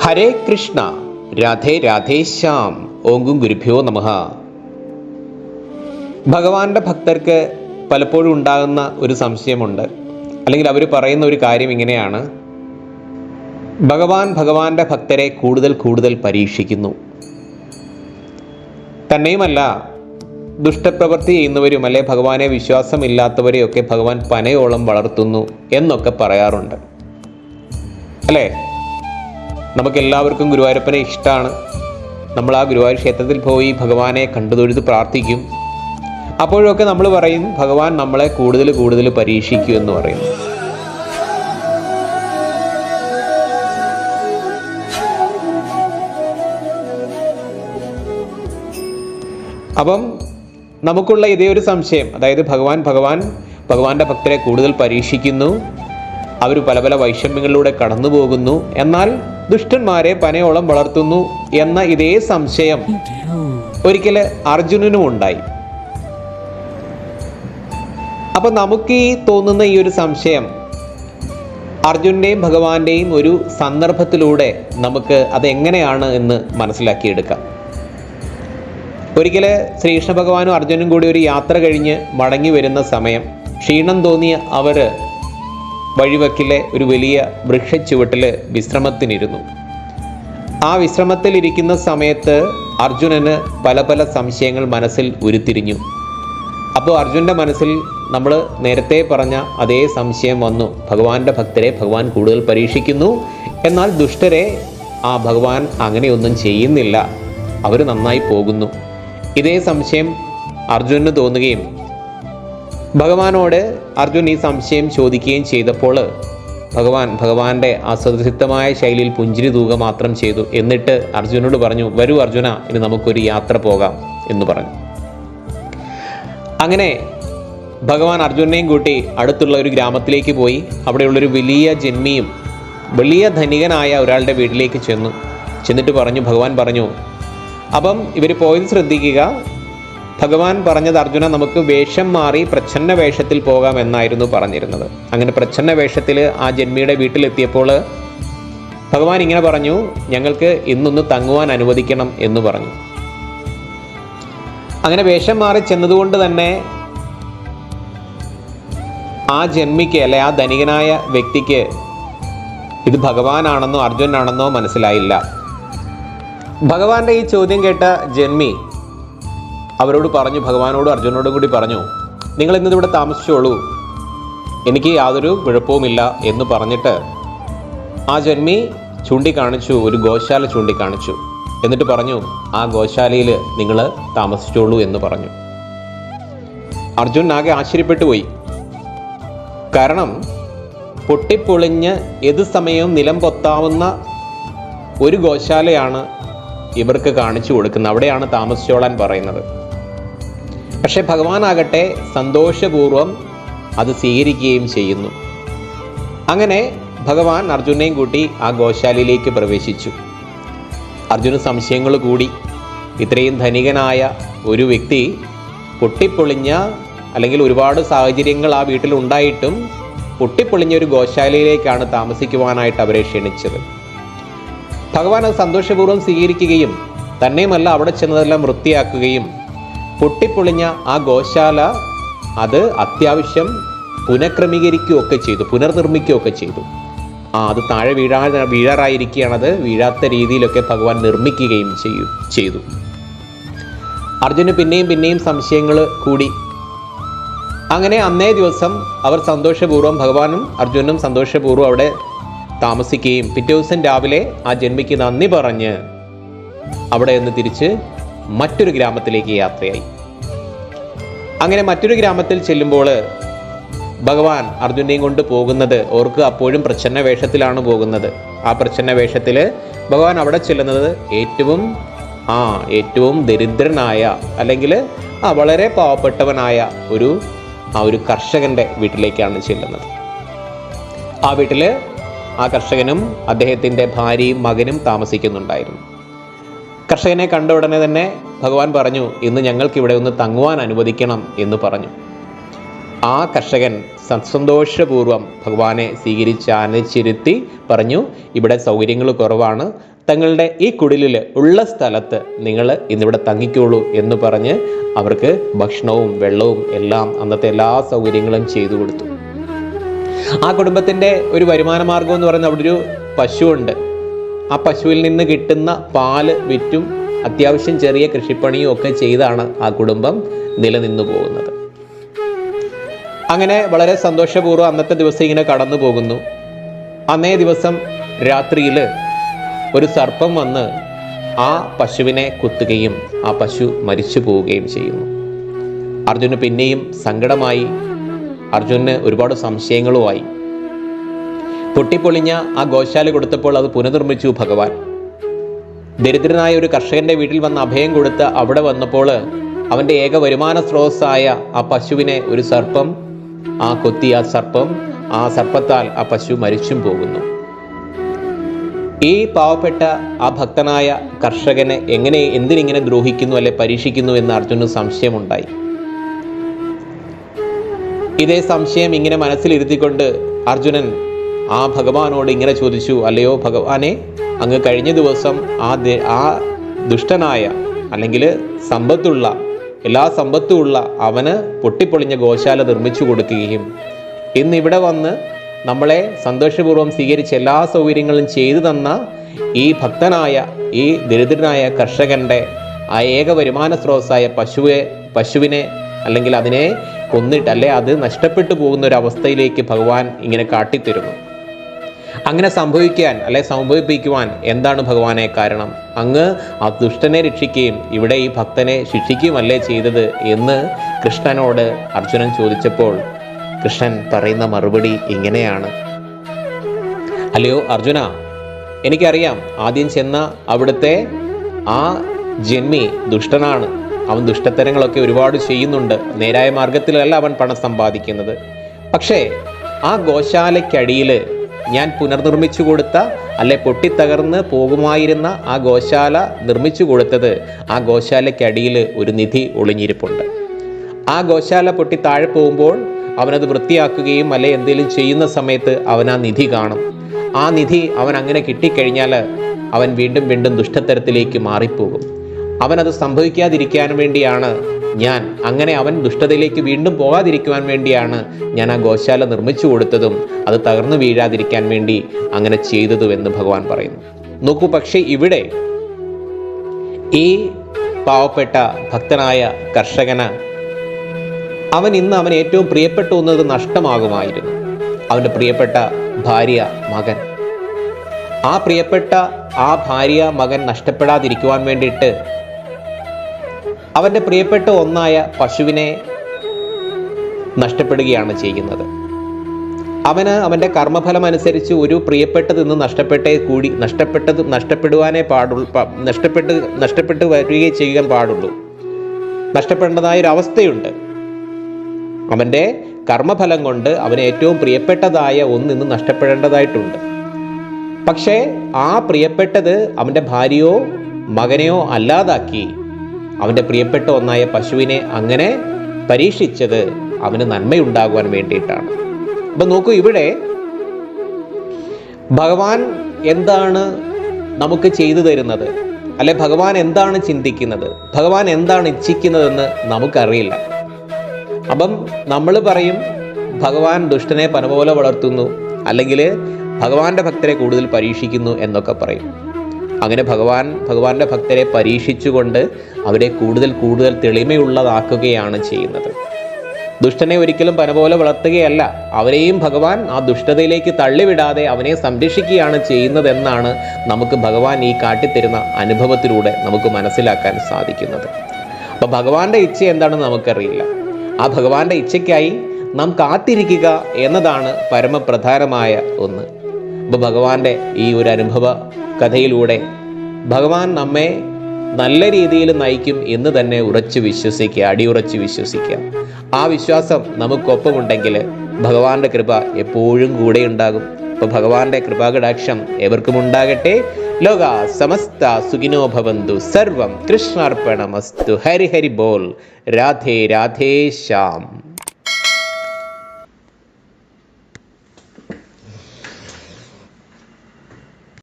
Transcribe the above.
ഹരേ കൃഷ്ണ രാധേ രാധേ രാധേശ്യാം ഓങ്കും ഗുരുഭ്യോ നമഃ. ഭഗവാന്റെ ഭക്തർക്ക് പലപ്പോഴും ഉണ്ടാകുന്ന ഒരു സംശയമുണ്ട്. അല്ലെങ്കിൽ അവർ പറയുന്ന ഒരു കാര്യം ഇങ്ങനെയാണ്. ഭഗവാൻ ഭഗവാന്റെ ഭക്തരെ കൂടുതൽ കൂടുതൽ പരീക്ഷിക്കുന്നു. തന്നെയുമല്ല ദുഷ്ടപ്രവൃത്തി ചെയ്യുന്നവരും അല്ലെ ഭഗവാനെ വിശ്വാസമില്ലാത്തവരെയൊക്കെ ഭഗവാൻ പനയോളം വളർത്തുന്നു എന്നൊക്കെ പറയാറുണ്ട്. അല്ലേ? നമുക്കെല്ലാവർക്കും ഗുരുവായൂരപ്പനെ ഇഷ്ടമാണ് നമ്മൾ ആ ഗുരുവായൂർ ക്ഷേത്രത്തിൽ പോയി ഭഗവാനെ കണ്ടു തൊഴുത് പ്രാർത്ഥിക്കും. അപ്പോഴൊക്കെ നമ്മൾ പറയും ഭഗവാൻ നമ്മളെ കൂടുതൽ കൂടുതൽ പരീക്ഷിക്കൂ എന്ന് പറയും. അപ്പം നമുക്കുള്ള ഇതേ ഒരു സംശയം. അതായത് ഭഗവാൻ ഭഗവാൻ ഭഗവാന്റെ ഭക്തരെ കൂടുതൽ പരീക്ഷിക്കുന്നു. അവർ പല പല വൈഷമ്യങ്ങളിലൂടെ കടന്നു പോകുന്നു എന്നാൽ ദുഷ്ടന്മാരെ പനയോളം വളർത്തുന്നു എന്ന ഇതേ സംശയം ഒരിക്കൽ അർജുനനും ഉണ്ടായി. അപ്പൊ നമുക്ക് ഈ തോന്നുന്ന ഈ ഒരു സംശയം അർജുന്റെയും ഭഗവാന്റെയും ഒരു സന്ദർഭത്തിലൂടെ നമുക്ക് അതെങ്ങനെയാണ് എന്ന് മനസ്സിലാക്കിയെടുക്കാം. ഒരിക്കൽ ശ്രീകൃഷ്ണ ഭഗവാനും അർജുനും കൂടി ഒരു യാത്ര കഴിഞ്ഞ് മടങ്ങി വരുന്ന സമയം ക്ഷീണം തോന്നിയ അവർ വഴിവക്കിലെ ഒരു വലിയ വൃക്ഷച്ചുവട്ടിൽ വിശ്രമത്തിനിരുന്നു. ആ വിശ്രമത്തിലിരിക്കുന്ന സമയത്ത് അർജുനന് പല പല സംശയങ്ങൾ മനസ്സിൽ ഉരുത്തിരിഞ്ഞു. അപ്പോൾ അർജുന്റെ മനസ്സിൽ നമ്മൾ നേരത്തെ പറഞ്ഞ അതേ സംശയം വന്നു. ഭഗവാന്റെ ഭക്തരെ ഭഗവാൻ കൂടുതൽ പരീക്ഷിക്കുന്നു. എന്നാൽ ദുഷ്ടരെ ആ ഭഗവാൻ അങ്ങനെയൊന്നും ചെയ്യുന്നില്ല. അവർ നന്നായി പോകുന്നു. ഇതേ സംശയം അർജുനന് തോന്നുകയും ഭഗവാനോട് അർജുൻ ഈ സംശയം ചോദിക്കുകയും ചെയ്തപ്പോൾ ഭഗവാൻ ഭഗവാന്റെ അസദൃശമായ ശൈലിയിൽ പുഞ്ചിരി തൂക മാത്രം ചെയ്തു എന്നിട്ട് അർജുനോട് പറഞ്ഞു വരൂ അർജുന ഇനി നമുക്കൊരു യാത്ര പോകാം എന്ന് പറഞ്ഞു. അങ്ങനെ ഭഗവാൻ അർജുനെയും കൂട്ടി അടുത്തുള്ള ഒരു ഗ്രാമത്തിലേക്ക് പോയി. അവിടെയുള്ളൊരു വലിയ ജന്മിയും വലിയ ധനികനായ ഒരാളുടെ വീട്ടിലേക്ക് ചെന്നു. ചെന്നിട്ട് പറഞ്ഞു ഭഗവാൻ പറഞ്ഞു അപ്പം ഇവർ പോയത് ശ്രദ്ധിക്കുക ഭഗവാൻ പറഞ്ഞത് അർജുന നമുക്ക് വേഷം മാറി പ്രച്ഛന്ന വേഷത്തിൽ പോകാം എന്നായിരുന്നു പറഞ്ഞിരുന്നത്. അങ്ങനെ പ്രച്ഛന്ന വേഷത്തിൽ ആ ജന്മിയുടെ വീട്ടിലെത്തിയപ്പോൾ ഭഗവാൻ ഇങ്ങനെ പറഞ്ഞു ഞങ്ങൾക്ക് ഇന്നൊന്ന് തങ്ങുവാൻ അനുവദിക്കണം എന്ന് പറഞ്ഞു. അങ്ങനെ വേഷം മാറി ചെന്നതുകൊണ്ട് തന്നെ ആ ജന്മിക്ക് അല്ലെ ആ ധനികനായ വ്യക്തിക്ക് ഇത് ഭഗവാനാണെന്നോ അർജുനാണെന്നോ മനസ്സിലായില്ല. ഭഗവാന്റെ ഈ ചോദ്യം കേട്ട ജന്മി അവരോട് പറഞ്ഞു ഭഗവാനോടും അർജുനോടും കൂടി പറഞ്ഞു നിങ്ങൾ ഇന്നിവിടെ താമസിച്ചോളൂ. എനിക്ക് യാതൊരു കുഴപ്പവുമില്ല എന്ന് പറഞ്ഞിട്ട് ആ ജന്മി ചൂണ്ടിക്കാണിച്ചു ഒരു ഗോശാല ചൂണ്ടിക്കാണിച്ചു. എന്നിട്ട് പറഞ്ഞു ആ ഗോശാലയിൽ നിങ്ങൾ താമസിച്ചോളൂ എന്ന് പറഞ്ഞു. അർജുൻ ആകെ ആശ്ചര്യപ്പെട്ടു പോയി. കാരണം പൊട്ടിപ്പൊളിഞ്ഞ് ഏത് സമയവും നിലം പൊത്താവുന്ന ഒരു ഗോശാലയാണ് ഇവർക്ക് കാണിച്ചു കൊടുക്കുന്നത്. അവിടെയാണ് താമസിച്ചോളാൻ പറയുന്നത്. പക്ഷെ ഭഗവാനാകട്ടെ സന്തോഷപൂർവം അത് സ്വീകരിക്കുകയും ചെയ്യുന്നു. അങ്ങനെ ഭഗവാൻ അർജുനെയും കൂട്ടി ആ ഗോശാലയിലേക്ക് പ്രവേശിച്ചു. അർജുന സംശയങ്ങൾ കൂടി. ഇത്രയും ധനികനായ ഒരു വ്യക്തി പൊട്ടിപ്പൊളിഞ്ഞ അല്ലെങ്കിൽ ഒരുപാട് സാഹചര്യങ്ങൾ ആ വീട്ടിൽ ഉണ്ടായിട്ടും പൊട്ടിപ്പൊളിഞ്ഞ ഒരു ഗോശാലയിലേക്കാണ് താമസിക്കുവാനായിട്ട് അവരെ ക്ഷണിച്ചത്. ഭഗവാൻ അത് സന്തോഷപൂർവം സ്വീകരിക്കുകയും തന്നെയുമല്ല അവിടെ ചെന്നതെല്ലാം വൃത്തിയാക്കുകയും പൊട്ടിപ്പൊളിഞ്ഞ ആ ഗോശാല അത് അത്യാവശ്യം പുനഃക്രമീകരിക്കുകയൊക്കെ ചെയ്തു പുനർനിർമ്മിക്കുകയൊക്കെ ചെയ്തു. ആ അത് താഴെ വീഴാ അത് വീഴാത്ത രീതിയിലൊക്കെ ഭഗവാൻ നിർമ്മിക്കുകയും ചെയ്യും ചെയ്തു. അർജുന് പിന്നെയും പിന്നെയും സംശയങ്ങൾ കൂടി. അങ്ങനെ അന്നേ ദിവസം അവർ സന്തോഷപൂർവം ഭഗവാനും അർജുനും സന്തോഷപൂർവം അവിടെ താമസിക്കുകയും പിറ്റേ ദിവസം രാവിലെ ആ ജന്മിക്ക് നന്ദി പറഞ്ഞ് അവിടെ നിന്ന് തിരിച്ച് മറ്റൊരു ഗ്രാമത്തിലേക്ക് യാത്രയായി. അങ്ങനെ മറ്റൊരു ഗ്രാമത്തിൽ ചെല്ലുമ്പോൾ ഭഗവാൻ അർജുനെയും കൊണ്ട് പോകുന്നത് ഓർക്ക് അപ്പോഴും പ്രച്ഛന്ന വേഷത്തിലാണ് പോകുന്നത്. ആ പ്രച്ഛന്ന വേഷത്തിൽ ഭഗവാൻ അവിടെ ചെല്ലുന്നത് ഏറ്റവും ആ ഏറ്റവും ദരിദ്രനായ അല്ലെങ്കിൽ ആ വളരെ പാവപ്പെട്ടവനായ ഒരു ആ ഒരു കർഷകന്റെ വീട്ടിലേക്കാണ് ചെല്ലുന്നത്. ആ വീട്ടിൽ ആ കർഷകനും അദ്ദേഹത്തിന്റെ ഭാര്യയും മകനും താമസിക്കുന്നുണ്ടായിരുന്നു. കർഷകനെ കണ്ട ഉടനെ തന്നെ ഭഗവാൻ പറഞ്ഞു ഇന്ന് ഞങ്ങൾക്ക് ഇവിടെ ഒന്ന് തങ്ങുവാൻ അനുവദിക്കണം എന്ന് പറഞ്ഞു. ആ കർഷകൻ സന്തോഷപൂർവം ഭഗവാനെ സ്വീകരിച്ച് ആനച്ചിരുത്തി പറഞ്ഞു ഇവിടെ സൗകര്യങ്ങൾ കുറവാണ്. തങ്ങളുടെ ഈ കുടിലിൽ ഉള്ള സ്ഥലത്ത് നിങ്ങൾ ഇന്നിവിടെ തങ്ങിക്കോളൂ എന്ന് പറഞ്ഞ് അവർക്ക് ഭക്ഷണവും വെള്ളവും എല്ലാം അന്നത്തെ എല്ലാ സൗകര്യങ്ങളും ചെയ്തു കൊടുത്തു. ആ കുടുംബത്തിന്റെ ഒരു വരുമാന മാർഗം എന്ന് പറയുന്നത് അവിടെ ഒരു പശുവുണ്ട്. ആ പശുവിൽ നിന്ന് കിട്ടുന്ന പാൽ വിറ്റും അത്യാവശ്യം ചെറിയ കൃഷിപ്പണിയും ഒക്കെ ചെയ്താണ് ആ കുടുംബം നിലനിന്നു പോകുന്നത്. അങ്ങനെ വളരെ സന്തോഷപൂർവം അന്നത്തെ ദിവസം ഇങ്ങനെ കടന്നു പോകുന്നു. അന്നേ ദിവസം രാത്രിയിൽ ഒരു സർപ്പം വന്ന് ആ പശുവിനെ കുത്തുകയും ആ പശു മരിച്ചു പോവുകയും ചെയ്യുന്നു. അർജുന് പിന്നെയും സങ്കടമായി. അർജുന് ഒരുപാട് സംശയങ്ങളുമായി. പൊട്ടിപ്പൊളിഞ്ഞ ആ ഗോശാല കൊടുത്തപ്പോൾ അത് പുനർനിർമ്മിച്ചു ഭഗവാൻ. ദരിദ്രനായ ഒരു കർഷകന്റെ വീട്ടിൽ വന്ന് അഭയം കൊടുത്ത് അവിടെ വന്നപ്പോൾ അവന്റെ ഏക വരുമാന സ്രോതസ്സായ ആ പശുവിനെ ഒരു സർപ്പം ആ കൊത്തി ആ സർപ്പം ആ സർപ്പത്താൽ ആ പശു മരിച്ചും പോകുന്നു. ഈ പാവപ്പെട്ട ആ ഭക്തനായ കർഷകനെ എങ്ങനെ എന്തിനിങ്ങനെ ദ്രോഹിക്കുന്നു അല്ലെ പരീക്ഷിക്കുന്നു എന്ന് അർജുന് സംശയമുണ്ടായി. ഇതേ സംശയം ഇങ്ങനെ മനസ്സിലിരുത്തിക്കൊണ്ട് അർജുനൻ ആ ഭഗവാനോട് ഇങ്ങനെ ചോദിച്ചു അല്ലയോ ഭഗവാനെ അങ്ങ് കഴിഞ്ഞ ദിവസം ആ ആ ദുഷ്ടനായ അല്ലെങ്കിൽ സമ്പത്തുള്ള എല്ലാ സമ്പത്തുമുള്ള അവന് പൊട്ടിപ്പൊളിഞ്ഞ ഗോശാല നിർമ്മിച്ചു കൊടുക്കുകയും ഇന്ന് ഇവിടെ വന്ന് നമ്മളെ സന്തോഷപൂർവം സ്വീകരിച്ച് എല്ലാ സൗകര്യങ്ങളും ചെയ്തു തന്ന ഈ ഭക്തനായ ഈ ദരിദ്രനായ കർഷകന്റെ ആ ഏക വരുമാന സ്രോതസ്സായ പശുവെ പശുവിനെ അല്ലെങ്കിൽ അതിനെ കൊന്നിട്ട് അല്ലെ അത് നഷ്ടപ്പെട്ടു പോകുന്ന ഒരു അവസ്ഥയിലേക്ക് ഭഗവാൻ ഇങ്ങനെ കാട്ടിത്തരുന്നു. അങ്ങനെ സംഭവിക്കാൻ അല്ലെ സംഭവിപ്പിക്കുവാൻ എന്താണ് ഭഗവാനെ കാരണം? അങ്ങ് ആ ദുഷ്ടനെ രക്ഷിക്കുകയും ഇവിടെ ഈ ഭക്തനെ ശിക്ഷിക്കുകയുമല്ലേ ചെയ്തത് എന്ന് കൃഷ്ണനോട് അർജുനൻ ചോദിച്ചപ്പോൾ കൃഷ്ണൻ പറയുന്ന മറുപടി ഇങ്ങനെയാണ്. അല്ലയോ അർജുന എനിക്കറിയാം ആദ്യം ചെന്ന അവിടുത്തെ ആ ജന്മി ദുഷ്ടനാണ്. അവൻ ദുഷ്ടത്തരങ്ങളൊക്കെ ഒരുപാട് ചെയ്യുന്നുണ്ട്. നേരായ മാർഗത്തിലല്ല അവൻ പണം സമ്പാദിക്കുന്നത്. പക്ഷേ ആ ഗോശാലയ്ക്കടിയിൽ ഞാൻ പുനർനിർമ്മിച്ചു കൊടുത്ത അല്ലെ പൊട്ടിത്തകർന്ന് പോകുമായിരുന്ന ആ ഗോശാല നിർമ്മിച്ചു കൊടുത്തത് ആ ഗോശാലയ്ക്കടിയിൽ ഒരു നിധി ഒളിഞ്ഞിരിപ്പുണ്ട്. ആ ഗോശാല പൊട്ടി താഴെ പോകുമ്പോൾ അവനത് വൃത്തിയാക്കുകയും അല്ലെ എന്തെങ്കിലും ചെയ്യുന്ന സമയത്ത് അവൻ ആ നിധി കാണും. ആ നിധി അവൻ അങ്ങനെ കിട്ടിക്കഴിഞ്ഞാൽ അവൻ വീണ്ടും വീണ്ടും ദുഷ്ടത്തരത്തിലേക്ക് മാറിപ്പോകും. അവനത് സംഭവിക്കാതിരിക്കാൻ വേണ്ടിയാണ് ഞാൻ. അങ്ങനെ അവൻ ദുഷ്ടതയിലേക്ക് വീണ്ടും പോകാതിരിക്കുവാൻ വേണ്ടിയാണ് ഞാൻ ആ ഗോശാല നിർമ്മിച്ചു കൊടുത്തതും അത് തകർന്നു വീഴാതിരിക്കാൻ വേണ്ടി അങ്ങനെ ചെയ്തതും എന്ന് ഭഗവാൻ പറയുന്നു. നോക്കൂ പക്ഷേ ഇവിടെ ഈ പാവപ്പെട്ട ഭക്തനായ കർഷകന് അവൻ ഇന്ന് അവൻ ഏറ്റവും പ്രിയപ്പെട്ട ഒന്നത് നഷ്ടമാകുമായിരുന്നു. അവന്റെ പ്രിയപ്പെട്ട ഭാര്യ മകൻ. ആ പ്രിയപ്പെട്ട ആ ഭാര്യ മകൻ നഷ്ടപ്പെടാതിരിക്കുവാൻ വേണ്ടിയിട്ട് അവന്റെ പ്രിയപ്പെട്ട ഒന്നായ പശുവിനെ നഷ്ടപ്പെടുകയാണ് ചെയ്യുന്നത്. അവന് അവന്റെ കർമ്മഫലം അനുസരിച്ച് ഒരു പ്രിയപ്പെട്ടത് ഇന്ന് നഷ്ടപ്പെട്ടേ കൂടി നഷ്ടപ്പെട്ടത് നഷ്ടപ്പെടുവാനേ പാടുള്ളൂ നഷ്ടപ്പെട്ട് നഷ്ടപ്പെട്ട് വരികയും ചെയ്യാൻ പാടുള്ളൂ. നഷ്ടപ്പെടേണ്ടതായ ഒരു അവസ്ഥയുണ്ട്. അവന്റെ കർമ്മഫലം കൊണ്ട് അവന് ഏറ്റവും പ്രിയപ്പെട്ടതായ ഒന്ന് ഇന്ന് നഷ്ടപ്പെടേണ്ടതായിട്ടുണ്ട്. പക്ഷേ ആ പ്രിയപ്പെട്ടത് അവന്റെ ഭാര്യയോ മകനെയോ അല്ലാതാക്കി അവന്റെ പ്രിയപ്പെട്ട ഒന്നായ പശുവിനെ അങ്ങനെ പരീക്ഷിച്ചത് അവന് നന്മയുണ്ടാകുവാൻ വേണ്ടിയിട്ടാണ്. അപ്പം നോക്കൂ ഇവിടെ ഭഗവാൻ എന്താണ് നമുക്ക് ചെയ്തു തരുന്നത്? അല്ലെ ഭഗവാൻ എന്താണ് ചിന്തിക്കുന്നത്? ഭഗവാൻ എന്താണ് ഇച്ഛിക്കുന്നതെന്ന് നമുക്കറിയില്ല. അപ്പം നമ്മൾ പറയും ഭഗവാൻ ദുഷ്ടനെ പനപോലെ വളർത്തുന്നു അല്ലെങ്കിൽ ഭഗവാന്റെ ഭക്തരെ കൂടുതൽ പരീക്ഷിക്കുന്നു എന്നൊക്കെ പറയും. അങ്ങനെ ഭഗവാൻ ഭഗവാന്റെ ഭക്തരെ പരീക്ഷിച്ചുകൊണ്ട് അവരെ കൂടുതൽ കൂടുതൽ തെളിമയുള്ളതാക്കുകയാണ് ചെയ്യുന്നത്. ദുഷ്ടനെ ഒരിക്കലും പനപോലെ വളർത്തുകയല്ല. അവരെയും ഭഗവാൻ ആ ദുഷ്ടതയിലേക്ക് തള്ളിവിടാതെ അവനെ സംരക്ഷിക്കുകയാണ് ചെയ്യുന്നതെന്നാണ് നമുക്ക് ഭഗവാൻ ഈ കാട്ടിത്തരുന്ന അനുഭവത്തിലൂടെ നമുക്ക് മനസ്സിലാക്കാൻ സാധിക്കുന്നത്. അപ്പോൾ ഭഗവാന്റെ ഇച്ഛ എന്താണെന്ന് നമുക്കറിയില്ല. ആ ഭഗവാന്റെ ഇച്ഛയ്ക്കായി നാം കാത്തിരിക്കുക എന്നതാണ് പരമപ്രധാനമായ ഒന്ന്. അപ്പോൾ ഭഗവാന്റെ ഈ ഒരു അനുഭവ കഥയിലൂടെ ഭഗവാൻ നമ്മെ നല്ല രീതിയിൽ നയിക്കും എന്ന് തന്നെ ഉറച്ചു വിശ്വസിക്കുക അടിയുറച്ച് വിശ്വസിക്കുക. ആ വിശ്വാസം നമുക്കൊപ്പമുണ്ടെങ്കിൽ ഭഗവാന്റെ കൃപ എപ്പോഴും കൂടെ ഉണ്ടാകും. അപ്പോൾ ഭഗവാന്റെ കൃപാകടാക്ഷം എവർക്കും ഉണ്ടാകട്ടെ. ലോക സമസ്ത സുഖിനോ ഭവന്തു. സർവം കൃഷ്ണാർപ്പണമസ്തു. ഹരി ഹരി ബോൾ. രാധേ രാധേ ശ്യാം.